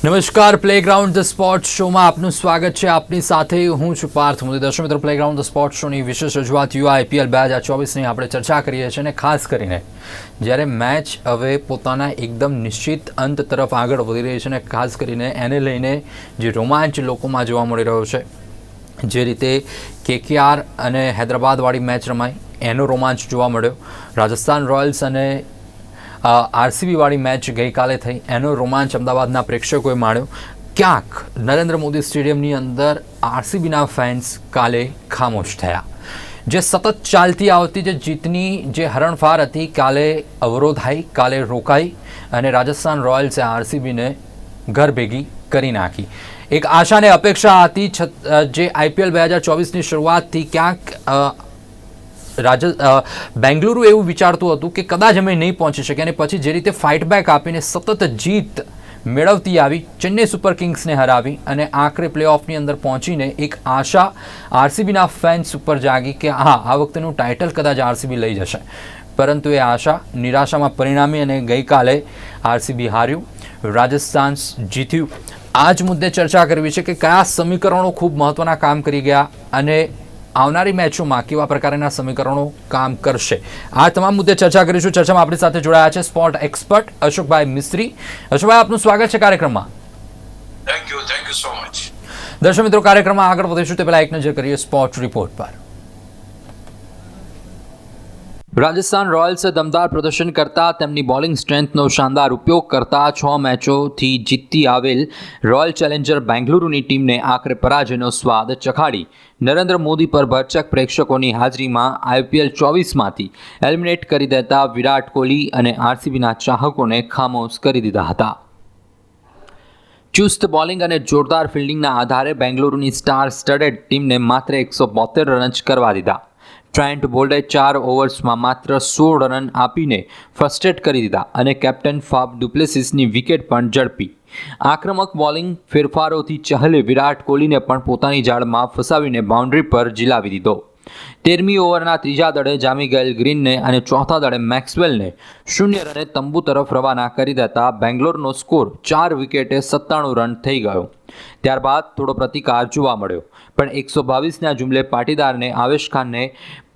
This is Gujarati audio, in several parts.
નમસ્કાર પ્લેગ્રાઉન્ડ ધ સ્પોર્ટ શોમાં આપનું સ્વાગત છે. આપની સાથે હું છું પાર્થ મોદી. દર્શક મિત્રો પ્લેગ્રાઉન્ડ ધ સ્પોર્ટ શોની વિશેષ રજૂઆત યુવા આઈપીએલ બે હજાર ચોવીસની આપણે ચર્ચા કરીએ છીએ અને ખાસ કરીને જ્યારે મેચ હવે પોતાના એકદમ નિશ્ચિત અંત તરફ આગળ વધી રહી છે અને ખાસ કરીને એને લઈને જે રોમાંચ લોકોમાં જોવા મળી રહ્યો છે, જે રીતે કેકેઆર અને હૈદરાબાદવાળી મેચ રમાઈ. એનો રોમાંચ જોવા મળ્યો. રાજસ્થાન રોયલ્સ અને આરસીબીવાળી મેચ ગઈકાલે થઈ. એનો રોમાંચ અમદાવાદના પ્રેક્ષકોએ માણ્યો. ક્યાંક નરેન્દ્ર મોદી સ્ટેડિયમની અંદર આરસીબીના ફેન્સ કાલે ખામોશ થયા. જે સતત ચાલતી આવતી જે જીતની જે હરણફાર હતી, કાલે અવરોધાઈ કાલે રોકાઈ અને રાજસ્થાન રોયલ્સે આરસીબીને ઘર ભેગી કરી નાખી. એક આશાને અપેક્ષા હતી જે આઈપીએલ બે હજાર ચોવીસની શરૂઆતથી ક્યાંક રાજ બેંગલુરુ એવું વિચારતું હતું કે કદાચ અમે નહીં પહોંચી શકીએ અને પછી જે રીતે ફાઇટ બેક આપીને સતત જીત મેળવતી આવી, ચેન્નઈ સુપર કિંગ્સને હરાવી અને આખરે પ્લેઓફની અંદર પહોંચીને એક આશા આરસીબીના ફેન્સ ઉપર જાગી કે હા, આ વખતેનું ટાઇટલ કદાચ આરસીબી લઈ જશે. પરંતુ એ આશા નિરાશામાં પરિણામી અને ગઈકાલે આરસીબી હાર્યું, રાજસ્થાન જીત્યું. આ જ મુદ્દે ચર્ચા કરવી છે કે કયા સમીકરણો ખૂબ મહત્ત્વના કામ કરી ગયા અને આવનારી મેચોમાં કેવા પ્રકારના સમીકરણો કામ કરશે? આ તમામ મુદ્દે ચર્ચા કરીશું. ચર્ચામાં આપણી સાથે જોડાયા છે સ્પોર્ટ એક્સપર્ટ અશોકભાઈ મિસ્ત્રી. અશોકભાઈ આપનું સ્વાગત છે કાર્યક્રમમાં. Thank you thank you so much દર્શક મિત્રો કાર્યક્રમમાં આગળ વધીશું. તે પહેલા એક નજર કરીએ સ્પોર્ટ રિપોર્ટ પર. રાજસ્થાન રોયલ્સે દમદાર પ્રદર્શન કરતા તેમની બોલિંગ સ્ટ્રેન્થનો શાનદાર ઉપયોગ કરતા છ મેચોથી જીતતી આવેલ રોયલ ચેલેન્જર બેંગલુરુની ટીમને આખરે પરાજયનો સ્વાદ ચખાડી. નરેન્દ્ર મોદી પર ભરચક પ્રેક્ષકોની હાજરીમાં આઈપીએલ ચોવીસમાંથી એલિમિનેટ કરી દેતા વિરાટ કોહલી અને આરસીબીના ચાહકોને ખામોશ કરી દીધા હતા. ચુસ્ત બોલિંગ અને જોરદાર ફિલ્ડિંગના આધારે બેંગલુરુની સ્ટાર સ્ટડેડ ટીમને માત્ર એકસો બોતેર રન જ કરવા દીધા. ટ્રેન્ટ બોલ્ડે ચાર ઓવર્સમાં માત્ર સોળ રન આપીને ફર્સ્ટેટ કરી દીધા અને કેપ્ટન ફાફ ડુપ્લેસિસની વિકેટ પણ ઝડપી. આક્રમક બોલિંગ ફેરફારોથી ચહલે વિરાટ કોહલીને પણ પોતાની જાળમાં ફસાવીને બાઉન્ડ્રી પર ઝીલાવી દીધો. તેરમી ઓવરના ત્રીજા દળે જામી ગયેલ ગ્રીનને અને ચોથા દળે મેક્સવેલને શૂન્ય રને તંબુ તરફ રવાના કરી દેતા બેંગ્લોરનો સ્કોર ચાર વિકેટે સત્તાણું રન થઈ ગયો. ત્યારબાદ થોડો પ્રતિકાર જોવા મળ્યો. પણ એકસો બાવીસના જુમલે પાટીદારને આવેશ ખાનને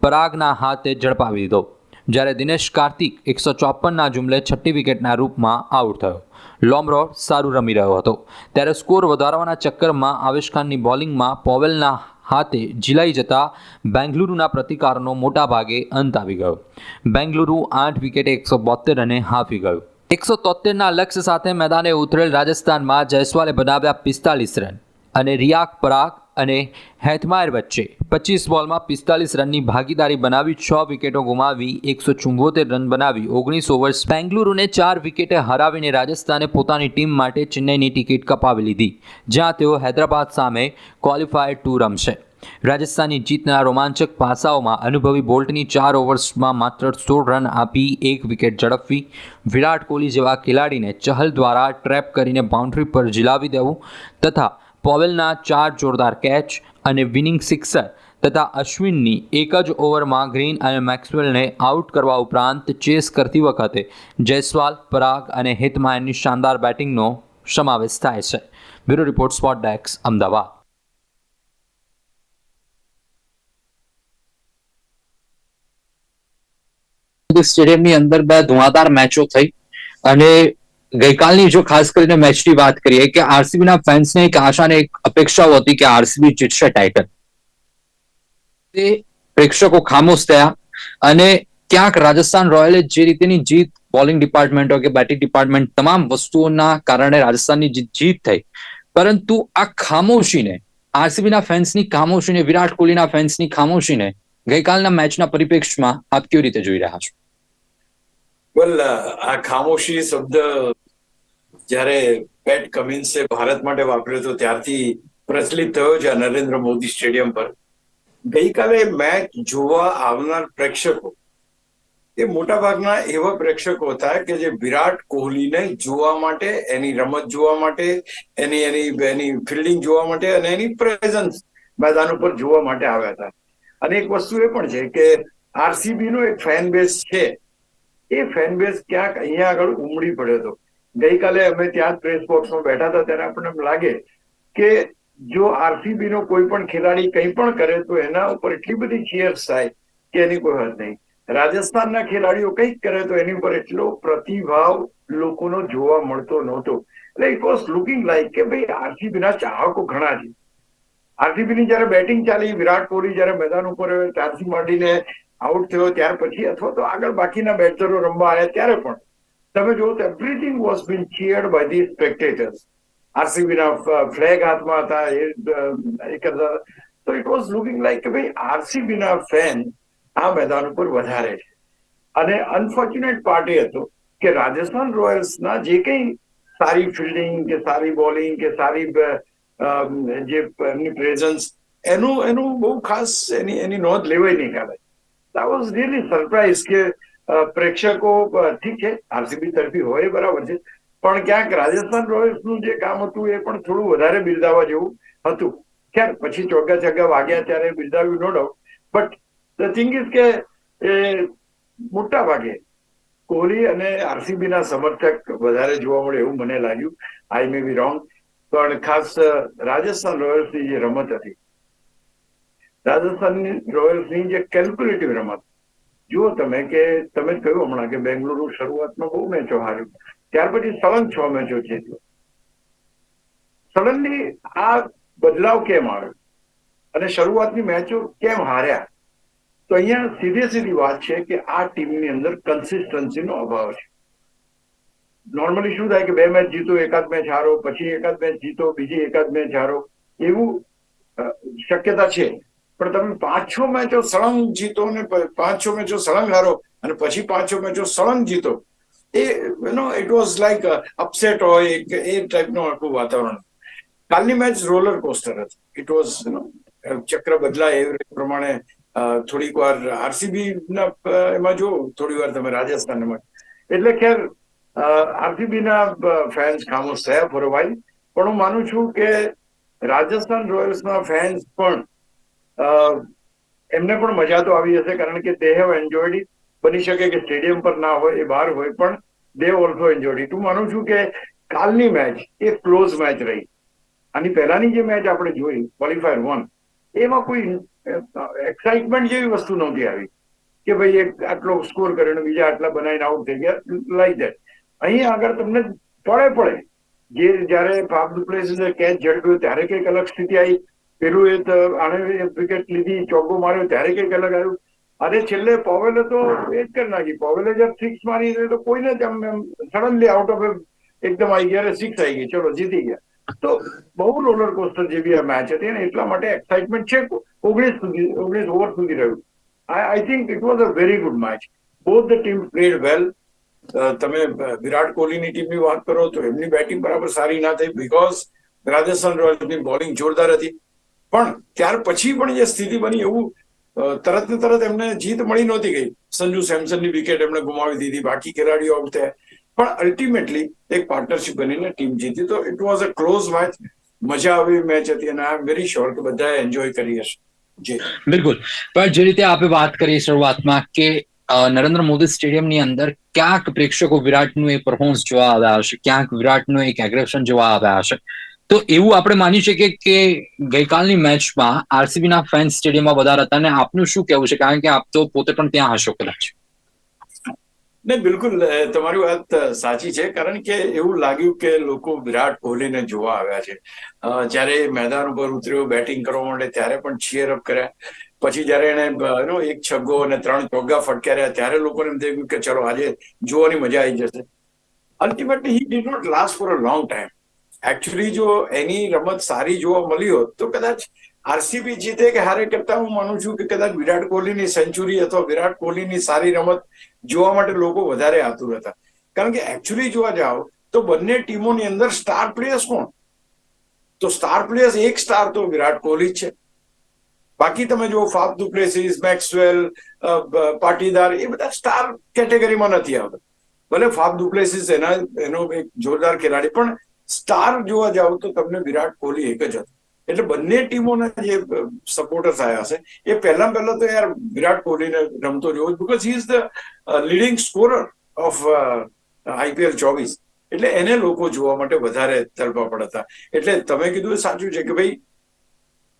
પરાગના હાથે ઝડપાવી દીધો. જ્યારે દિનેશ કાર્તિક એકસો ચોપનના જુમલે છઠ્ઠી વિકેટના રૂપમાં આઉટ થયો. લોમરો સારું રમી રહ્યો હતો. ત્યારે સ્કોર વધારવાના ચક્કરમાં આવેશ ખાનની બોલિંગમાં પોવેલના હાથે ઝીલાઈ જતા બેંગલુરુના પ્રતિકારનો મોટા ભાગે અંત આવી ગયો. બેંગલુરુ આઠ વિકેટે એકસો બોતેર રને હાફી ગયું. એકસો તોતેરના લક્ષ્ય સાથે મેદાને ઉતરેલ રાજસ્થાનમાં જયસ્વાલે બનાવ્યા પિસ્તાલીસ રન. અને રિયાક પરાગ અને હેથમાયર વચ્ચે પચીસ બોલમાં પિસ્તાલીસ રનની ભાગીદારી બનાવી, છ વિકેટો ગુમાવી, એકસો ચુંબોતેર રન બનાવી. ઓગણીસ ઓવર્સ બેંગલુરુને ચાર વિકેટે હરાવીને રાજસ્થાને પોતાની ટીમ માટે ચેન્નઈની ટિકિટ કપાવી લીધી, જ્યાં તેઓ હૈદરાબાદ સામે ક્વોલિફાયર ટુ રમશે. રાજસ્થાનની જીતના રોમાંચક પાસાઓમાં અનુભવી બોલ્ટની ચાર ઓવર્સમાં માત્ર સોળ રન આપી, એક વિકેટ ઝડપવી. વિરાટ કોહલી જેવા ખેલાડીને ચહલ દ્વારા ટ્રેપ કરીને બાઉન્ડ્રી પર ઝીલાવી દેવું તથા પોવેલના ચાર જોરદાર કેચ અને વિનિંગ સિક્સર તથા અશ્વિનની એક જ ઓવરમાં ગ્રીન અને મેક્સવેલને આઉટ કરવા ઉપરાંત ચેસ કરતી વખતે જયસ્વાલ, પરાગ અને હિતમાયનની શાનદાર બેટિંગનો સમાવેશ થાય છે. બ્યુરો રિપોર્ટ, સ્પોટ ડેક્સ અમદાવાદ. સ્ટેડિયમની અંદર બે ધુઆધાર મેચો થઈ અને ગઈકાલની જો ખાસ કરીને મેચની વાત કરીએ કે આરસીબી ના ફેન્સને એક આશા અને એક અપેક્ષાઓ હતી કે આરસીબી જીતશે ટાઇટલ. તે પ્રેક્ષકો ખામોશ થયા અને ક્યાંક રાજસ્થાન રોયલે જે રીતેની જીત બોલિંગ ડિપાર્ટમેન્ટ કે બેટિંગ ડિપાર્ટમેન્ટ તમામ વસ્તુઓના કારણે રાજસ્થાનની જીત થઈ. પરંતુ આ ખામોશીને આરસીબી ના ફેન્સની ખામોશીને, વિરાટ કોહલીના ફેન્સની ખામોશીને ગઈકાલના મેચના પરિપ્રેક્ષમાં આપ કેવી રીતે જોઈ રહ્યા છો? વેલ આ ખામોશી શબ્દ જ્યારે પેટ કમિન્સે ભારત માટે વાપર્યો હતો, ત્યારથી પ્રચલિત થયો છે નરેન્દ્ર મોદી સ્ટેડિયમ પર. ગઈકાલે મેચ જોવા આવનાર પ્રેક્ષકો, એ મોટા ભાગના એવા પ્રેક્ષકો હતા કે જે વિરાટ કોહલીને જોવા માટે, એની રમત જોવા માટે, એની એની એની ફિલ્ડિંગ જોવા માટે અને એની પ્રેઝન્સ મેદાન ઉપર જોવા માટે આવ્યા હતા. અને એક વસ્તુ એ પણ છે કે આરસીબી નો એક ફેન બેઝ છે. એ ફેન બેઝ ક્યાંક અહીંયા આગળ ઉમડી પડ્યો હતો. ગઈકાલે અમે ત્યાં પ્રેસ બોક્સમાં બેઠા હતા, ત્યારે આપણને લાગે કે જો આરસીબી નો કોઈ પણ ખેલાડી કંઈ પણ કરે, તો એના ઉપર એટલી બધી ચીયર્સ થાય કે એની કોઈ હદ નહીં. રાજસ્થાનના ખેલાડીઓ કંઈક કરે, તો એની ઉપર એટલો પ્રતિભાવ લોકોનો જોવા મળતો નહોતો. એટલે ઇટ વોઝ લુકિંગ લાઈક કે ભાઈ આરસીબી ના ચાહકો ઘણા છે. આરસીબી ની જયારે બેટિંગ ચાલી, વિરાટ કોહલી જયારે મેદાન ઉપર ત્યારથી માંડીને આઉટ થયો, ત્યાર પછી અથવા તો આગળ બાકીના બેટરો રમવા આવ્યા, ત્યારે પણ તમે જુઓ everything was been cheered by the spectators આરસીબીના flag હાથમાં હતા, એ કરતા. તો ઇટ વોઝ લુકિંગ લાઈક કે ભાઈ આરસીબીના ફેન આ મેદાન ઉપર વધારે છે. અને અનફોર્ચ્યુનેટ પાર્ટ એ હતો કે રાજસ્થાન રોયલ્સ ના જે કંઈ સારી ફિલ્ડિંગ કે સારી બોલિંગ કે સારી જે એમની પ્રેઝન્સ એનું એનું બહુ ખાસ એની એની નોંધ લેવાય નહીં કાલે આઈ વોઝ રિયલી સરપ્રાઇઝ કે પ્રેક્ષકો ઠીક છે, આરસીબી તરફી હોય બરાબર છે. પણ ક્યાંક રાજસ્થાન રોયલ્સનું જે કામ હતું એ પણ થોડું વધારે બિરદાવા જેવું હતું. ખ્યાલ પછી ચોગ્ગા ચોગ્ગા વાગ્યા ત્યારે બિરદાવ્યું no doubt but the thing is કે એ મોટા ભાગે કોહલી અને આરસીબી ના સમર્થક વધારે જોવા મળે એવું મને લાગ્યું. આઈ મે બી રોંગ પણ ખાસ રાજસ્થાન રોયલ્સની જે રમત હતી. રાજસ્થાન રોયલ્સની જે કેલ્ક્યુલેટિવ રમત જુઓ તમે કે તમે કહ્યું હમણાં કે બેંગલુરુ શરૂઆતમાં બહુ મેચો હાર્યું. ત્યાર પછી સળંગ છ મેચો જીત્યો. સડનલી આ બદલાવ કેમ આવ્યો? અને શરૂઆતની મેચો કેમ હાર્યા? તો અહીંયા સીધે સીધી વાત છે કે આ ટીમની અંદર કન્સિસ્ટન્સીનો અભાવ છે. નોર્મલી શું થાય કે બે મેચ જીતો, એકાદ મેચ હારો, પછી એકાદ મેચ જીતો, બીજી એકાદ મેચ હારો, એવું શક્યતા છે. પણ તમે પાંચો મેચો સળંગ જીતો ને પાંચ મેચો સળંગ હારો અને પછી પાંચ મેચો સળંગ જીતો, એ no it was like upset હોય એ ટાઈપનું આખું વાતાવરણ. કાલની મેચ રોલર કોસ્ટર હતી. ઇટ વોઝ નો ચક્ર બદલાય એ પ્રમાણે થોડીક વાર આરસીબી ના એમાં જો થોડી વાર તમે રાજસ્થાનમાં એટલે ખેર આરસીબી ના ફેન્સ ખામોશ થયા ફોર વાઇલ પણ હું માનું છું કે રાજસ્થાન રોયલ્સ ના ફેન્સ પણ એમને પણ મજા તો આવી હશે, કારણ કે દે હેવ એન્જોયડ ઇટ બની શકે કે સ્ટેડિયમ પર ના હોય, એ બહાર હોય, પણ દે ઓલ્સો એન્જોયડ ઇટ હું માનું છું કે કાલની મેચ એ ક્લોઝ મેચ રહી. આની પહેલાની જે મેચ આપણે જોઈ ક્વોલિફાયર વન એમાં કોઈ એક્સાઇટમેન્ટ જેવી વસ્તુ નહોતી આવી. કે ભાઈ એક આટલો સ્કોર કર્યો બીજા આટલા બનાવીને આઉટ થઈ ગયા લાઈ દેટ અહીં આગળ તમને પડે પડે, જે જ્યારે ફાફ ડુપ્લેસીસે કેચ ઝડપ્યો, ત્યારે કંઈક અલગ સ્થિતિ આવી. પેલું એ તો આણે વિકેટ લીધી ચોગ્ગો માર્યો, ત્યારે કંઈક અલગ આવ્યું. અને છેલ્લે પોવેલે તો એ જ કરી નાખી. પોવેલે જब સિક્સ મારી તો કોઈને જ આમ સડનલી આઉટ ઓફ એકદમ આવી ગયા સિક્સ આવી ગઈ. ચલો, જીતી ગયા. તો બહુ રોલર કોસ્ટર જેવી આ મેચ હતી અને એટલા માટે એક્સાઇટમેન્ટ છે ઓગણીસ સુધી, ઓગણીસ ઓવર સુધી રહ્યું. I I think it was a very good match both the team played well તમે વિરાટ કોહલીની ટીમની વાત કરો તો એમની બેટિંગ બરાબર સારી ના થઈ બિકોઝ રાજસ્થાન રોયલ્સની બોલિંગ જોરદાર હતી. પણ ત્યાર પછી પણ જે સ્થિતિ બની એવું તરત ને તરત એમને જીત મળી નહોતી ગઈ. સંજુ સેમસનની વિકેટ એમણે ગુમાવી દીધી, બાકી ખેલાડીઓ આઉટ થયા. પણ અલ્ટિમેટલી એક પાર્ટનરશિપ બનીને ટીમ જીતી. તો it was a close match મજા આવી મેચ હતી અને આઈ એમ વેરી શ્યોર કે બધાએ એન્જોય કરી હશે. જી. બિલકુલ. પણ જે રીતે આપણે વાત કરી શરૂઆતમાં કે નરેન્દ્ર મોદી સ્ટેડિયમની અંદર ક્યાંક પ્રેક્ષકો વિરાટનું એ પરફોર્મન્સ જોવા આવ્યા હશે, ક્યાંક વિરાટનું એક એગ્રેશન જોવા આવ્યા હશે. તો એવું આપણે માની શકીએ કે ગઈકાલની મેચમાં આરસીબી ના ફેન્સ સ્ટેડિયમમાં વધારે હતા અને આપનું શું કહેવું છે? કારણ કે આપ તો પોતે પણ ત્યાં હશો કદાચ. નહીં, બિલકુલ તમારી વાત સાચી છે. કારણ કે એવું લાગ્યું કે લોકો વિરાટ કોહલીને જોવા આવ્યા છે. જ્યારે મેદાન ઉપર ઉતર્યો બેટિંગ કરવા માટે ત્યારે પણ ચીયર અપ કર્યા. પછી જ્યારે એને એક છગ્ગો અને ત્રણ ચોગ્ગા ફટકાર્યા, ત્યારે લોકોને એમ થયું કે ચલો આજે જોવાની મજા આવી જશે. Ultimately he did not last for a long time actually જો એની રમત સારી જોવા મળી હોત, તો કદાચ આરસીબી જીતે કે હારે કરતા હું માનું છું કે કદાચ વિરાટ કોહલીની સેન્ચુરી અથવા વિરાટ કોહલીની સારી રમત જોવા માટે લોકો વધારે આતુર હતા કારણ કે એકચ્યુઅલી જોવા જાઓ, તો બંને ટીમોની અંદર સ્ટાર પ્લેયર્સ કોણ? તો સ્ટાર પ્લેયર્સ એક સ્ટાર તો વિરાટ કોહલી છે. બાકી તમે જો Faf du Plessis Maxwell Patidar, એ બધા સ્ટાર કેટેગરીમાં નથી આવતા. ભલે ફાફ દુપ્લેસીસ એના, એનો એક જોરદાર ખેલાડી, પણ સ્ટાર જોવા જાવ તો તમને વિરાટ કોહલી એક જ હતો. એટલે બંને ટીમોના જે સપોર્ટર્સ આવ્યા હશે, એ પહેલા પહેલા તો યાર વિરાટ કોહલીને રમતો જોવો because he is the leading scorer of IPL ચોવીસ. એટલે એને લોકો જોવા માટે વધારે તલપાપડ હતા. એટલે તમે કીધું સાચું છે કે ભાઈ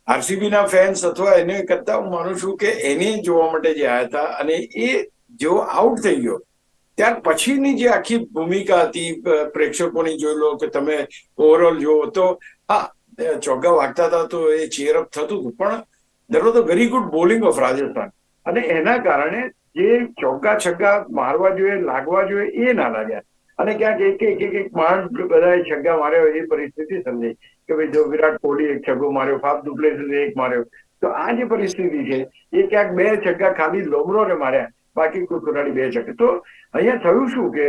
આરસીબી ના ફેન્સ અથવા એને કરતા હું માનું છું કે એને જોવા માટે જે આવ્યા હતા અને એ જેવો આઉટ થઈ ગયો ત્યાર પછીની જે આખી ભૂમિકા હતી પ્રેક્ષકોની જોઈ લો કે તમે ઓવરઓલ જુઓ તો, હા ચોગ્ગા વાગતા હતા તો એ ચેરઅપ થતું હતું, પણ there was a very good bowling of Rajasthan અને એના કારણે જે ચોગ્ગા છગ્ગા મારવા જોઈએ, લાગવા જોઈએ, એ ના લાગ્યા. અને ક્યાંક એક એક એક એક માંડ બધાએ છગ્ગા માર્યો એ પરિસ્થિતિ સમજાઈ કે ભાઈ જો વિરાટ કોહલી એક છગ્ગો માર્યો, ફાફ ડુપ્લેસીસે એક માર્યો. તો આ જે પરિસ્થિતિ છે, એ ક્યાંક બે છગ્ગા ખાલી લોમરોને માર્યા. બાકી કોઈ કુરાડી બે શકે. તો અહીંયા થયું શું કે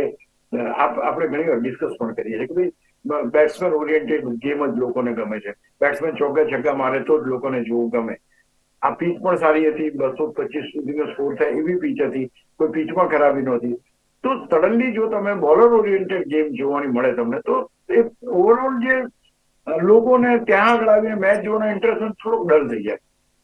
આપણે ઘણી વાર ડિસ્કસ પણ કરીએ છીએ કે ભાઈ બેટ્સમેન ઓરિએન્ટેડ ગેમ જ લોકોને ગમે છે. બેટ્સમેન ચોગ્ગા છગ્ગા મારે તો જ લોકોને જોવું ગમે. આ પીચ પણ સારી હતી, બસો પચીસ સુધીનો સ્કોર થાય એવી પીચ હતી, કોઈ પીચમાં ખરાબી નહોતી. તો સડનલી જો તમે બોલર ઓરિએન્ટેડ ગેમ જોવાની મળે તમને, તો એ ઓવરઓલ જે લોકોને ત્યાં આગળ આવીને મેચ જોવાનો ઇન્ટરેસ્ટ થોડોક ડર થઈ જાય.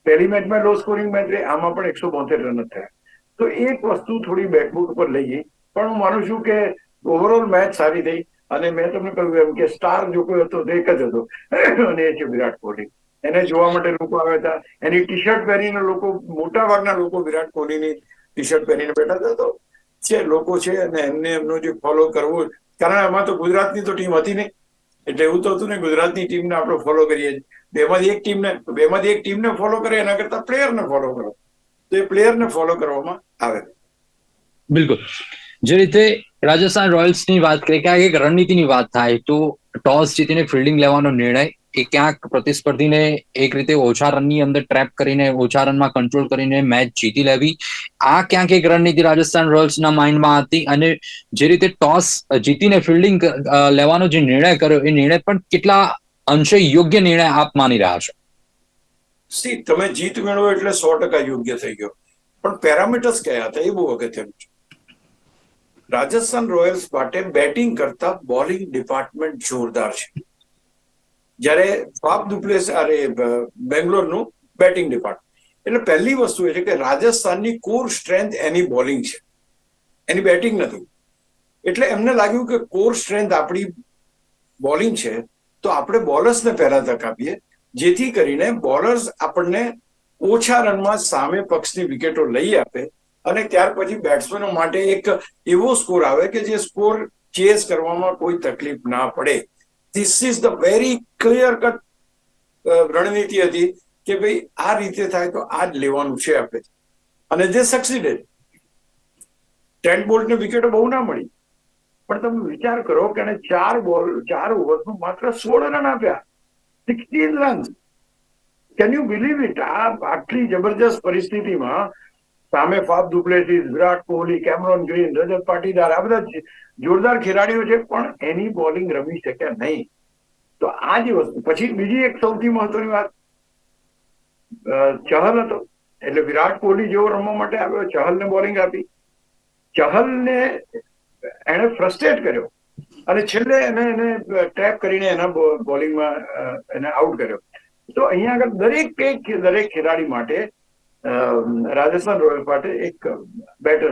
પહેલી મેચમાં લો સ્કોરિંગ મેચ રહી, આમાં પણ એકસો બોતેર રન જ થયા. તો એક વસ્તુ થોડી બેકબુક પર લઈ ગઈ પણ હું માનું છું કે ઓવરઓલ મેચ સારી થઈ. અને મેં તમને કહ્યું એમ કે સ્ટાર જો કોઈ હતો તો એક જ હતો. અને એ છે વિરાટ કોહલી. એને જોવા માટે લોકો આવ્યા હતા. એની ટી શર્ટ પહેરીને લોકો, મોટા ભાગના લોકો વિરાટ કોહલીની ટી શર્ટ પહેરીને બેઠા હતા. તો છે, લોકો છે અને એમને એમનો જે ફોલો કરવો. કારણ એમાં તો ગુજરાતની તો ટીમ હતી નહીં. એટલે એવું તો હતું ને ગુજરાતની ટીમને આપણે ફોલો કરીએ બેમાંથી એક ટીમને બેમાંથી એક ટીમને ફોલો કરે એના કરતા પ્લેયરને ફોલો કરો. તો એ પ્લેયરને ફોલો કરવામાં આવે. બિલકુલ. જે રીતે રાજસ્થાન રોયલ્સની વાત કરીએ, ક્યાંક એક રણનીતિની વાત થાય તો ટોસ જીતીને ફિલ્ડિંગ લેવાનો નિર્ણય એ ક્યાંક પ્રતિસ્પર્ધીને એક રીતે ઓછા રનની અંદર ટ્રેપ કરીને, ઓછા રનમાં કંટ્રોલ કરીને મેચ જીતી લેવી. આ ક્યાંક એક રણનીતિ રાજસ્થાન રોયલ્સના માઇન્ડમાં હતી અને જે રીતે ટોસ જીતીને ફિલ્ડિંગ લેવાનો જે નિર્ણય કર્યો, એ નિર્ણય પણ કેટલા અંશે યોગ્ય નિર્ણય આપ માની રહ્યા છો? સી તમે જીત મેળવો એટલે સો ટકા યોગ્ય થઈ ગયો. પણ પેરામીટર્સ કયા હતા? એ બહુ અગત્યનું રાજસ્થાન રોયલ્સ માટે બેટિંગ કરતા બોલિંગ ડિપાર્ટમેન્ટ જોરદાર છે. જ્યારે ફાફ ડુપ્લેસ, અરે બેંગ્લોરનું બેટિંગ ડિપાર્ટમેન્ટ. એટલે પહેલી વસ્તુ એ છે કે રાજસ્થાનની કોર સ્ટ્રેન્થ એની બોલિંગ છે. એની બેટિંગ નથી. એટલે એમને લાગ્યું કે કોર સ્ટ્રેન્થ આપણી બોલિંગ છે, તો આપણે બોલર્સને પહેલા તક આપીએ જેથી કરીને બોલર્સ આપણને ઓછા રનમાં સામે પક્ષની વિકેટો લઈ આપે અને ત્યાર પછી બેટ્સમેનો માટે એક એવો સ્કોર આવે કે જે સ્કોર ચેસ કરવામાં કોઈ તકલીફ ના પડે. This is the very clear cut રણનીતિ હતી કે ભાઈ આ રીતે થાય તો આ જ લેવાનું છે આપણે અને જે સક્સીડેડ ટેન બોલ્ટની વિકેટો બહુ ના મળી. પણ તમે વિચાર કરો કે ચાર બોલ, ચાર ઓવરનું માત્ર સોળ રન આપ્યા. Sixteen runs can you believe it આ આટલી જબરજસ્ત પરિસ્થિતિમાં સામે Faf du Plessis Virat Kohli, Cameron Green, Rajat Patidar, આ બધા જોરદાર ખેલાડીઓ છે, પણ એની બોલિંગ રમી શકે નહીં. તો આ જે વસ્તુ. પછી બીજી એક સૌથી મહત્વની વાત. ચહલ હતો. એટલે વિરાટ કોહલી જેવો રમવા માટે આવ્યો, ચહલને બોલિંગ આપી. ચહલને એને ફ્રસ્ટ્રેટ કર્યો. અને છેલ્લે એને એને ટેપ કરીને એના બોલિંગમાં એને આઉટ કર્યો. તો અહીંયા આગળ દરેક એક દરેક ખેલાડી માટે રાજસ્થાન રોયલ્સ માટે એક બેટર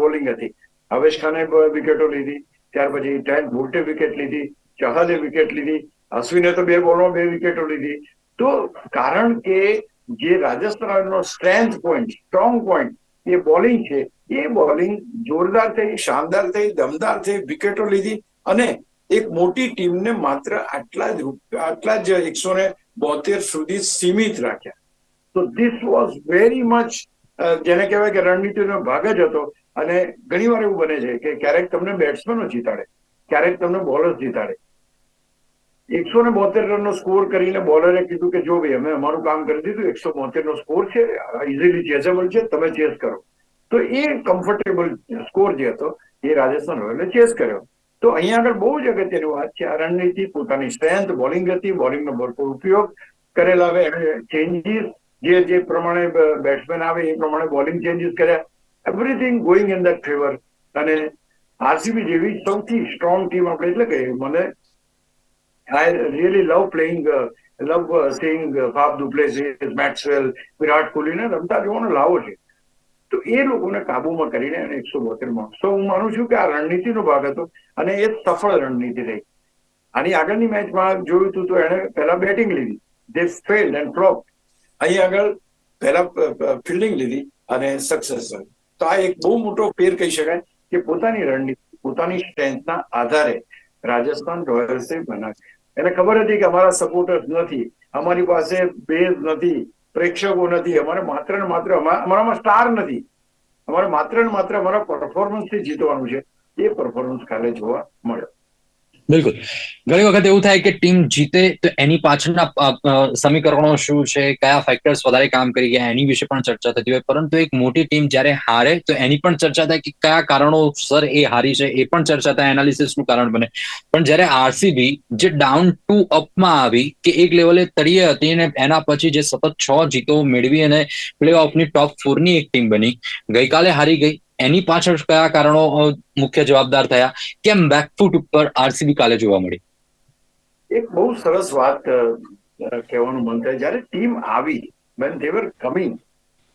બોલિંગ હતી. હવેશ ખાને વિકેટો લીધી. ત્યાર પછી ટેન બોલ્ટે વિકેટ લીધી, ચહલે વિકેટ લીધી, અશ્વિને તો બે બોલમાં બે વિકેટો લીધી. તો કારણ કે જે રાજસ્થાન રોયલ્સનો સ્ટ્રેન્થ પોઈન્ટ સ્ટ્રોંગ પોઈન્ટ એ બોલિંગ છે, એ બોલિંગ જોરદાર થઈ, શાનદાર થઈ, દમદાર થઈ વિકેટો લીધી. અને એક મોટી ટીમને માત્ર આટલા જ આટલા જ એકસો ને બોતેર સુધી સીમિત રાખ્યા. તો ધીસ વોઝ વેરી મચ જેને કહેવાય કે રણનીતિનો ભાગ જ હતો. અને ઘણી વાર એવું બને છે કે ક્યારેક તમને બેટ્સમેનો જીતાડે, ક્યારેક તમને બોલર્સ જીતાડે. એકસો ને બોતેર રનનો સ્કોર કરીને બોલરે કીધું કે જો ભાઈ, અમે અમારું કામ કરી દીધું, એકસો બોતેર નો સ્કોર છે ઇઝીલી ચેસેબલ છે, તમે ચેસ કરો. તો એ કમ્ફર્ટેબલ સ્કોર જે હતો, એ રાજસ્થાન રોયલે ચેસ કર્યો. તો અહીંયા આગળ બહુ જ અગત્યની વાત છે. રણનીતિ પોતાની સ્ટ્રેન્થ, બોલિંગ હતી બોલિંગનો ભરપૂર ઉપયોગ કરેલા ચેન્જીસ જે જે પ્રમાણે બેટ્સમેન આવે એ પ્રમાણે બોલિંગ ચેન્જીસ કર્યા. Everything going in that favour અને આરસીબી જેવી સૌથી સ્ટ્રોંગ ટીમ આપણે એટલે કે મને I really love playing love seeing Faf du Plessis Maxwell Virat કોહલીને રમતા જોવાનો લાવો છે. તો એ લોકોને કાબુમાં કરીને એકસો બોતેરમાં તો હું માનું છું કે આ રણનીતિનો ભાગ હતો અને એ સફળ રણનીતિ રહી. આની આગળની મેચમાં જોયું હતું તો એણે પહેલા બેટિંગ લીધી દે ફેલ્ડ એન્ડ ફ્લોપ અહીં આગળ પહેલા ફિલ્ડિંગ લીધી અને સક્સેસ તો આ એક બહુ મોટો ફેર કહી શકાય કે પોતાની રણનીતિ, પોતાની સ્ટ્રેન્થના આધારે રાજસ્થાન રોયલ્સે બનાવી એને ખબર હતી કે અમારા સપોર્ટર્સ નથી, અમારી પાસે બેઝ નથી પ્રેક્ષકો નથી. અમારે માત્ર ને માત્ર અમારામાં સ્ટાર નથી. અમારે માત્ર ને માત્ર અમારા પરફોર્મન્સથી જીતવાનું છે. એ પરફોર્મન્સ કાલે જોવા મળ્યો બિલકુલ. ઘણી વખત એવું થાય કે ટીમ જીતે તો એની પાછળના સમીકરણો શું છે, કયા ફેક્ટર્સ વધારે કામ કરી ગયા, એની વિશે પણ ચર્ચા થતી હોય. પરંતુ એક મોટી ટીમ જ્યારે હારે, તો એની પણ ચર્ચા થાય કે કયા કારણોસર એ હારી છે, એ પણ ચર્ચા થાય એનાલિસિસનું કારણ બને. પણ જ્યારે આરસીબી જે ડાઉન ટુ અપમાં આવી, કે એક લેવલે તળિયે હતી અને એના પછી જે સતત છ જીતો મેળવી અને પ્લે ઓફની ટોપ ફોરની એક ટીમ બની, ગઈકાલે હારી ગઈ એની પાછળ કયા કારણો મુખ્ય જવાબદાર થયા? કેમ બેકફૂટ ઉપર આરસીબી કાલે જોવા મળી? એક બહુ સરસ વાત કહેવાનું મન થાય. જ્યારે ટીમ આવી વેન દેવર કમિંગ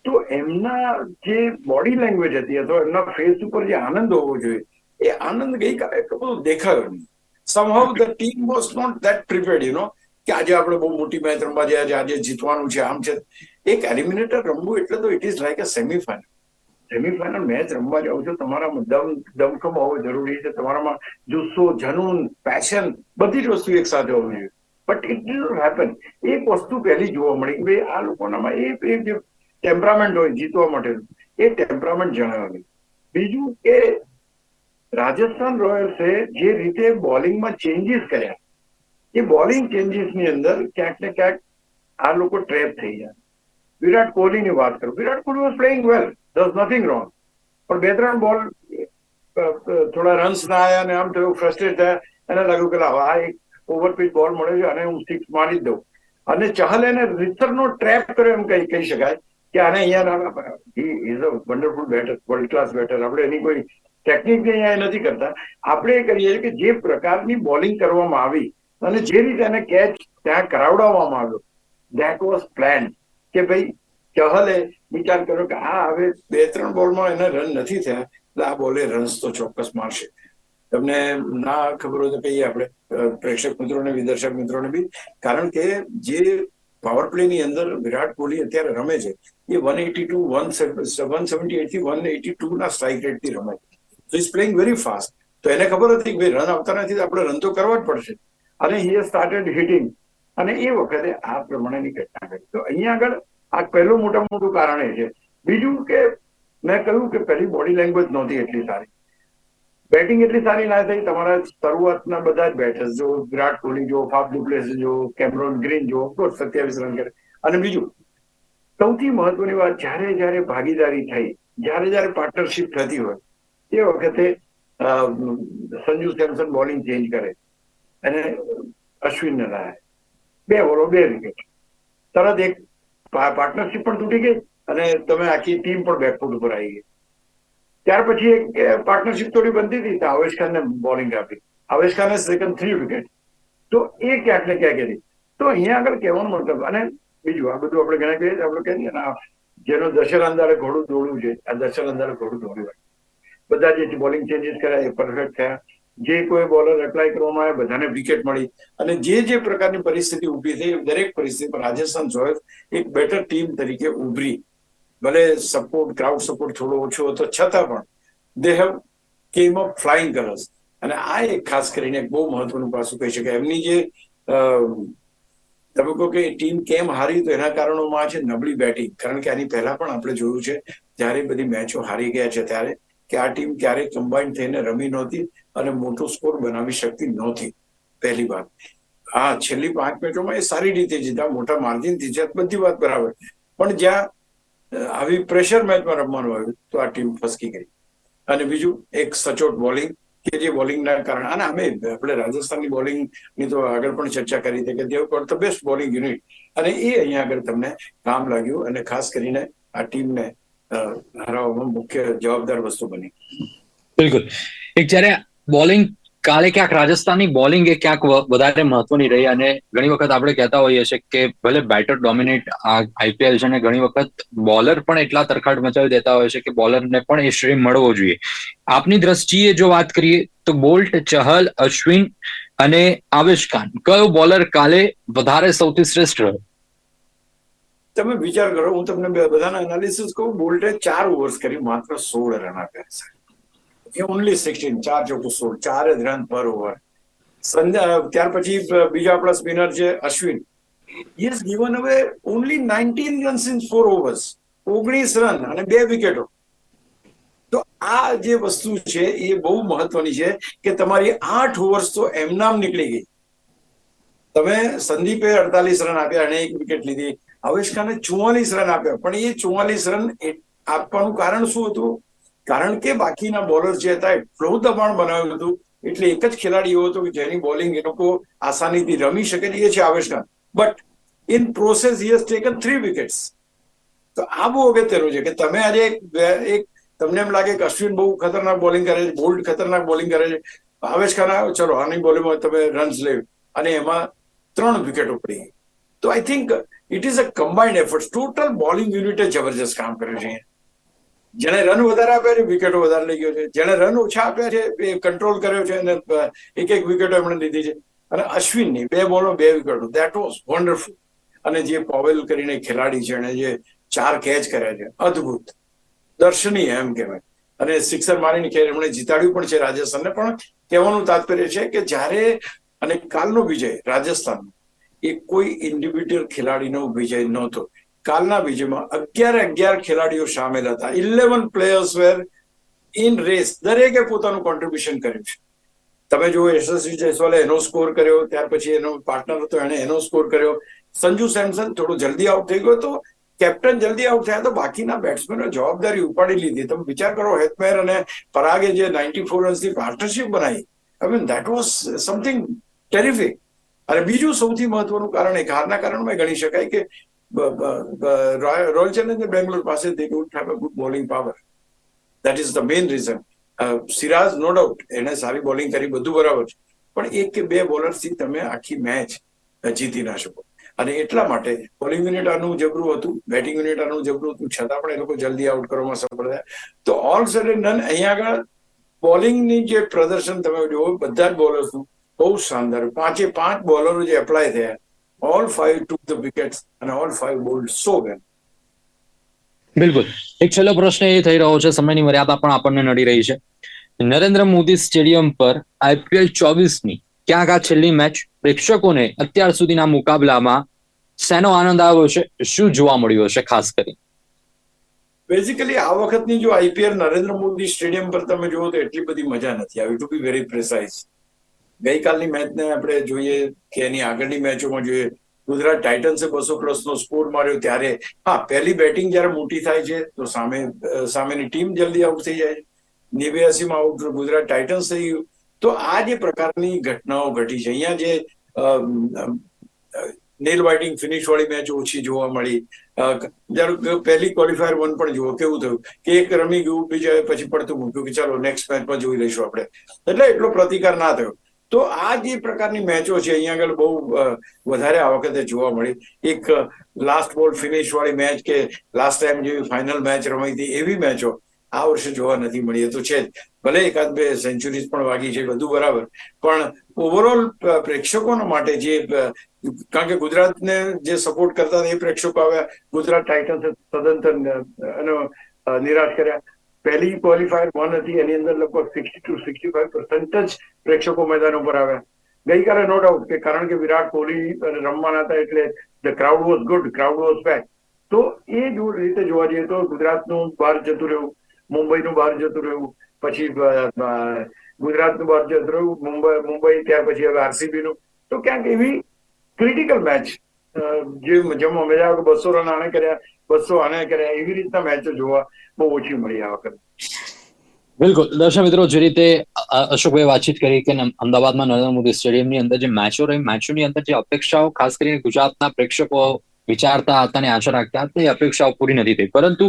તો એમના જે બોડી લેંગ્વેજ હતી અથવા એમના ફેસ ઉપર જે આનંદ હોવો જોઈએ, એ આનંદ ગઈકાલે એટલો બધો દેખાયો નહીં. Somehow the team was not that prepared you know કે આજે આપણે બહુ મોટી મેચ રમવા જઈએ આજે જીતવાનું છે, આમ છે. એક એલિમિનેટર રમવું એટલે તો it is like a semifinal semifinal match રમવા જાઉં છો તમારામાં દમ દમખમ હોવો જરૂરી છે. તમારામાં જુસ્સો, જનૂન પેશન બધી જ વસ્તુ એક સાથે હોવી જોઈએ. બટ ઇટ ડિડ હેપન એક વસ્તુ પહેલી જોવા મળી કે ભાઈ આ લોકોનામાં એ જે ટેમ્પરામેન્ટ હોય, જીતવા માટે એ ટેમ્પરામેન્ટ જણાવ્યું બીજું કે રાજસ્થાન રોયલ્સે જે રીતે બોલિંગમાં ચેન્જીસ કર્યા, એ બોલિંગ ચેન્જીસની અંદર ક્યાંક ને ક્યાંક આ લોકો ટ્રેપ થઈ ગયા. વિરાટ કોહલીની વાત કરું. Virat Kohli was playing well there's nothing wrong પણ બે, ત્રણ બોલ થોડા રન્સ ના આવ્યા અને આમ થયું ફ્રસ્ટ્રેટ થયા, એને લાગ્યું કે લાવ એક ઓવરપીચ બોલ મળ્યો છે અને હું સિક્સ મારી જ દઉં. અને ચહલ એને રીતસરનો ટ્રેપ કર્યો એમ કહી કહી શકાય કે આને અહીંયા is a wonderful batter world class batter આપણે એની કોઈ ટેકનિક અહીંયા નથી કરતા. આપણે એ કરીએ કે જે પ્રકારની બોલિંગ કરવામાં આવી અને જે રીતે એને કેચ ત્યાં કરાવડાવવામાં આવ્યો ધેટ વોઝ પ્લાન કે ભાઈ ચહલે વિચાર કર્યો કે આ હવે બે ત્રણ બોલમાં એને રન નથી થયા, એટલે આ બોલે રન્સ તો ચોક્કસ મારશે. તમને ના ખબર હોય તો કહીએ આપણે પ્રેક્ષક મિત્રોને બી દર્શક મિત્રોને બી. કારણ કે જે પાવર પ્લે ની અંદર વિરાટ કોહલી અત્યારે રમે છે, એ one eighty two one one seventy એટથી one eighty two ના સ્ટ્રાઇક રેટથી રમે છે. ઇઝ પ્લેઇંગ વેરી ફાસ્ટ તો એને ખબર હતી કે ભાઈ રન આવતા નથી આપણે રન તો કરવા જ પડશે. અને હી સ્ટાર્ટેડ હિટિંગ અને એ વખતે આ પ્રમાણેની ઘટના ઘટી. તો અહીંયા આગળ આ પહેલું મોટા મોટું કારણ એ છે. બીજું કે મેં કહ્યું કે પહેલી બોડી લેંગ્વેજ નહોતી એટલી સારી. બેટિંગ એટલી સારી ના થઈ, તમારા શરૂઆતના બધા જ બેટર્સ જો, વિરાટ કોહલી જો, ફાફ ડુપ્લેસ જો, કેમરોન ગ્રીન જો ઓફકોર્સ સત્યાવીસ રન કરે. અને બીજું, સૌથી મહત્વની વાત, જ્યારે જ્યારે ભાગીદારી થઈ, જ્યારે જ્યારે પાર્ટનરશિપ થતી હોય, એ વખતે સંજુ સેમસન બોલિંગ ચેન્જ કરે. અને અશ્વિનને લાવે બે ઓવરો બે વિકેટ તરત એક પાર્ટનરશિપ પણ તૂટી ગઈ અને તમે આખી ટીમ પણ બેકફૂટ ઉપર આવી ગઈ. ત્યાર પછી એક પાર્ટનરશિપ થોડી બનતી હતી તો આવેશ ખાનને બોલિંગ આપી. આવેશ ખાને સેકન્ડ થ્રી વિકેટ તો એ ક્યાંક ને ક્યાંક કરી. તો અહીંયા આગળ કહેવાનો મતલબ, અને બીજું આ બધું આપણે ઘણા કહીએ આપણે કહીએ ને જેનો દશેરા અંદારે ઘોડું દોડવું છે આ દશેરા અંદાજે ઘોડું દોડ્યું બધા જે બોલિંગ ચેન્જીસ કર્યા એ પરફેક્ટ થયા. જે કોઈ બોલર એપ્લાય કરવામાં આવે, બધાને વિકેટ મળી. અને જે જે પ્રકારની પરિસ્થિતિ ઊભી થઈ, દરેક પરિસ્થિતિમાં રાજસ્થાન રોયલ્સ એક બેટર ટીમ તરીકે ઉભરી ભલે સપોર્ટ ક્રાઉડ સપોર્ટ થોડો ઓછો હતો, છતાં પણ they have came up flying colours અને આ એક ખાસ કરીને બહુ મહત્વનું પાસું કહી શકાય. એમની જે તમે કહો કે ટીમ કેમ હારી, તો એના કારણોમાં છે નબળી બેટિંગ કારણ કે આની પહેલા પણ આપણે જોયું છે, જ્યારે બધી મેચો હારી ગયા છે ત્યારે, કે આ ટીમ ક્યારેય કમ્બાઇન્ડ થઈને રમી નહોતી. અને મોટો સ્કોર બનાવી શકતી નહોતી. પહેલી વાત. હા, છેલ્લી પાંચ મેચોમાં એ સારી રીતે જીતા મોટા માર્જિનથી જીત બધી વાત બરાબર. પણ જ્યાં આવી પ્રેશર મેચમાં રમવાનું આવ્યું, તો આ ટીમ ફસકી ગઈ. અને બીજું, એક સચોટ બોલિંગ કે જે બોલિંગના કારણે, અને અમે, આપણે રાજસ્થાનની બોલિંગની તો આગળ પણ ચર્ચા કરી હતી કે they've the best bowling unit અને એ અહીંયા આગળ તમને કામ લાગ્યું, અને ખાસ કરીને આ ટીમને હરાવવામાં મુખ્ય જવાબદાર વસ્તુ બની. બિલકુલ. એક જ્યારે બોલિંગ કાલે ક્યાંક રાજસ્થાનની બોલિંગ એ ક્યાંક વધારે મહત્વની રહી અને ઘણી વખત આપણે કહેતા હોઈએ છીએ કે ભલે બેટર ડોમિનેટ આઈપીએલ છે અને ઘણી વખત બોલર પણ એટલા તરખાટ મચાવી દેતા હોય છે કે બોલરને પણ એ શ્રેય મળવો જોઈએ. આપની દ્રષ્ટિએ જો વાત કરીએ તો બોલ્ટ, ચહલ, અશ્વિન અને આવેશ ખાન, કયો બોલર કાલે વધારે સૌથી શ્રેષ્ઠ રહ્યો? તમે વિચાર કરો, હું તમને બધાના એનાલિસિસ કહું, બોલ્ટે ચાર ઓવર્સ કરી માત્ર સોળ રન આપ્યા છે. ઓનલી સિક્સટીન ચાર ચોખ્ખું સોળ, ચાર રન પર ઓવર ત્યાર પછી બીજા આપણા સ્પિનર છે, અશ્વિન. ઇઝ ગિવન હવે only nineteen runs in four overs ઓગણીસ રન અને બે વિકેટો તો આ જે વસ્તુ છે, એ બહુ મહત્વની છે કે તમારી આઠ ઓવર્સ તો એમનામ નીકળી ગઈ. તમે સંદીપે અડતાલીસ રન આપ્યા અને એક વિકેટ લીધી. અવેશ ખાને ચુમ્માલીસ રન આપ્યા. પણ એ ચુમ્માલીસ રન આપવાનું કારણ શું હતું? કારણ કે બાકીના બોલર જે હતા એટલું દબાણ બનાવ્યું હતું. એટલે એક જ ખેલાડી એવો હતો કે જેની બોલિંગ એ લોકો આસાનીથી રમી શકે એ છે Avesh but in process he has taken three wickets તો આ બહુ અગત્યનું છે કે તમે આજે એક એક તમને એમ લાગે કે અશ્વિન બહુ ખતરનાક બોલિંગ કરે છે બોલ્ડ ખતરનાક બોલિંગ કરે છે. આવેશ ખાન આવ્યો, ચલો આની બોલિંગમાં તમે રન્સ લે. અને એમાં ત્રણ વિકેટો પડી ગઈ તો I think it is a combined effort total bowling યુનિટે જબરજસ્ત કામ કર્યું છે. જેણે રન વધારે આપ્યા છે વિકેટો વધારે લઈ ગયો છે. જેણે રન ઓછા આપ્યા છે, એ કંટ્રોલ કર્યો છે અને એક એક વિકેટો એમણે લીધી છે. અને અશ્વિનની બે બોલો બે વિકેટો દેટ વોઝ વન્ડરફુલ અને જે પોવેલ કરીને ખેલાડી છે એને જે ચાર કેચ કર્યા છે. અદ્ભુત. દર્શનીય એમ કહેવાય. અને સિક્સર મારીને ખેલ એમણે જીતાડ્યું પણ છે રાજસ્થાનને. પણ કહેવાનું તાત્પર્ય છે કે જ્યારે, અને કાલનો વિજય રાજસ્થાનનો, એ કોઈ ઇન્ડિવિડ્યુઅલ ખેલાડીનો વિજય નહોતો. કાલના બીજમાં અગિયાર અગિયાર ખેલાડીઓ સામેલ હતા. Eleven players were in race દરેકે પોતાનું કોન્ટ્રીબ્યુશન કર્યું છે. તમે જુઓ, યશસ્વી જયસ્વાલે એનો સ્કોર કર્યો, ત્યાર પછી એનો પાર્ટનર હતો, એણે એનો સ્કોર કર્યો. સંજુ સેમસન થોડો જલ્દી આઉટ થઈ ગયો તો કેપ્ટન જલ્દી આઉટ થયા તો બાકીના બેટ્સમેનો જવાબદારી ઉપાડી લીધી. તમે વિચાર કરો, હેતમેર અને પરાગે જે નાઇન્ટી ફોર રન્સની પાર્ટનરશિપ બનાવી I mean that was something terrific અને બીજું સૌથી મહત્વનું કારણ, એક હારના કારણમાં ગણી શકાય કે રોયલ ચેલેન્જર બેંગ્લોર પાસે they don't have a good bowling power that is the main reason Siraj no doubt એને સારી બોલિંગ કરી, બધું બરાબર છે. પણ એક કે બે બોલરથી તમે આખી મેચ જીતી ના શકો. અને એટલા માટે બોલિંગ યુનિટ આનું જબરું હતું બેટિંગ યુનિટ આનું હતું, છતાં પણ એ લોકો જલ્દી આઉટ કરવામાં સફળ થયા. તો ઓલ સડન નન અહીંયા આગળ બોલિંગની જે પ્રદર્શન તમે જોવો, બધા જ બોલર્સનું બહુ શાનદાર. પાંચે પાંચ બોલરો જે એપ્લાય થયા. All five to the wickets and all five bowled so well બિલકુલ. એક છેલ્લો પ્રશ્ન એ થઈ રહ્યો છે સમયની મર્યાદા પણ આપણને નડી રહી છે. નરેન્દ્ર મોદી સ્ટેડિયમ પર આઈપીએલ ચોવીસની ક્યાંક આ છેલ્લી મેચ પ્રેક્ષકોને અત્યાર સુધીના મુકાબલામાં શેનો આનંદ આવ્યો છે શું જોવા મળ્યું હશે ખાસ કરી બેઝિકલી આ વખતની જો આઈપીએલ નરેન્દ્ર મોદી સ્ટેડિયમ પર તમે જુઓ તો એટલી બધી મજા નથી આવી ટુ બી વેરી પ્રિસાઇઝ ગઈકાલની મેચને આપણે જોઈએ કે એની આગળની મેચોમાં જોઈએ, ગુજરાત ટાઇટન્સે બસો પ્લસ નો સ્કોર માર્યો ત્યારે, હા, પહેલી બેટિંગ જ્યારે મોટી થાય છે, તો સામે સામેની ટીમ જલ્દી આઉટ થઈ જાય. નેવ્યાસીમાં આઉટ ગુજરાત ટાઇટન્સ થઈ ગયું. તો આ જે પ્રકારની ઘટનાઓ ઘટી છે, અહીંયા જે નેલ વાઇટિંગ ફિનિશ વાળી મેચ ઓછી જોવા મળી. જ્યારે પહેલી ક્વોલિફાયર વન પણ જુઓ, કેવું થયું કે એક રમી ગયું, બીજા પછી પડતું મૂક્યું કે ચાલો, નેક્સ્ટ મેચમાં જોઈ લઈશું આપણે. એટલે એટલો પ્રતિકાર ના થયો. તો આ જે પ્રકારની મેચો છે, અહીંયા આગળ બહુ વધારે આ વખતે જોવા મળી. એક લાસ્ટ બોલ ફિનિશ વાળી મેચ કે લાસ્ટ ટાઈમ જેવી ફાઇનલ મેચ રમાઈ હતી, એવી મેચો આ વર્ષે જોવા નથી મળી. તો છે જ. ભલે એકાદ બે સેન્ચુરીઝ પણ વાગી છે, બધું બરાબર. પણ ઓવરઓલ પ્રેક્ષકોના માટે જે કારણ કે ગુજરાતને જે સપોર્ટ કરતા એ પ્રેક્ષકો આવ્યા, ગુજરાત ટાઇટન્સ સદંતર નિરાશ કર્યા. પહેલી ક્વોલિફાયર વન હતી, એની અંદર લગભગ sixty to sixty five percent જ પ્રેક્ષકો મેદાન ઉપર આવ્યા. ગઈકાલે નો ડાઉટ કે કારણ કે વિરાટ કોહલી રમવાના હતા એટલે the crowd was good crowd was back તો એ જો રીતે જોવા જઈએ તો ગુજરાતનું બહાર જતું રહ્યું, મુંબઈનું બહાર જતું રહ્યું, પછી ગુજરાતનું બહાર જતું રહ્યું, મુંબઈ મુંબઈ ત્યાર પછી હવે આરસીબી નું તો ક્યાંક એવી ક્રિટિકલ મેચ જે જેમાં મજા આવે બસો રન આને કર્યા બસો આને કરે એવી રીતના મેચો જોવા બહુ ઓછી મળી આ વખતે. બિલકુલ. દર્શક મિત્રો, જે રીતે અશોકભાઈ વાતચીત કરી કે અમદાવાદમાં નરેન્દ્ર મોદી સ્ટેડિયમની અંદર જે મેચો રહી મેચોની અંદર જે અપેક્ષાઓ, ખાસ કરીને ગુજરાતના પ્રેક્ષકો વિચારતા હતા અને આશા રાખતા હતા, એ અપેક્ષાઓ પૂરી નથી થઈ. પરંતુ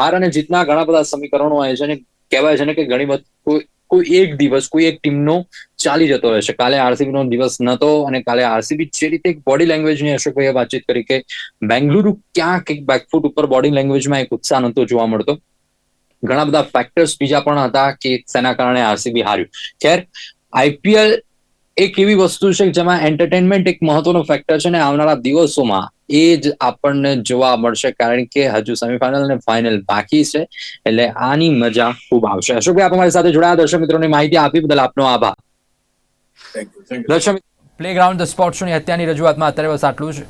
હાર અને જીતના ઘણા બધા સમીકરણો આવે છે અને કહેવાય છે ને કે ઘણી કોઈ કોઈ એક દિવસ, કોઈ એક ટીમનો ચાલી જતો રહેશે કાલે આરસીબી નો દિવસ નતો અને કાલે આરસીબી જે રીતે એક બોડી લેંગ્વેજની અશોકભાઈએ વાતચીત કરી કે બેંગલુરુ ક્યાંક એક બેકફૂટ ઉપર બોડી લેંગ્વેજમાં એક ઉત્સાહ નતો જોવા મળતો. ઘણા બધા ફેક્ટર્સ બીજા પણ હતા કે તેના કારણે આરસીબી હાર્યું. ખેર, આઈપીએલ એક એવી વસ્તુ છે જેમાં એન્ટરટેનમેન્ટ એક મહત્વનો ફેક્ટર છે ને આવનારા દિવસોમાં એ જ આપણને જોવા મળશે કારણ કે હજુ સેમિફાઇનલ અને ફાઇનલ બાકી છે એટલે આની મજા ખૂબ આવશે. અશોકભાઈ આપ અમારી સાથે જોડાયા દર્શક મિત્રોને માહિતી આપી બદલ આપનો આભાર. થેન્ક યુ થેન્ક યુ દર્શક પ્લેગ્રાઉન્ડ ધ સ્પોર્ટ શોની અત્યારની રજૂઆતમાં અત્યારે બસ આટલું જ.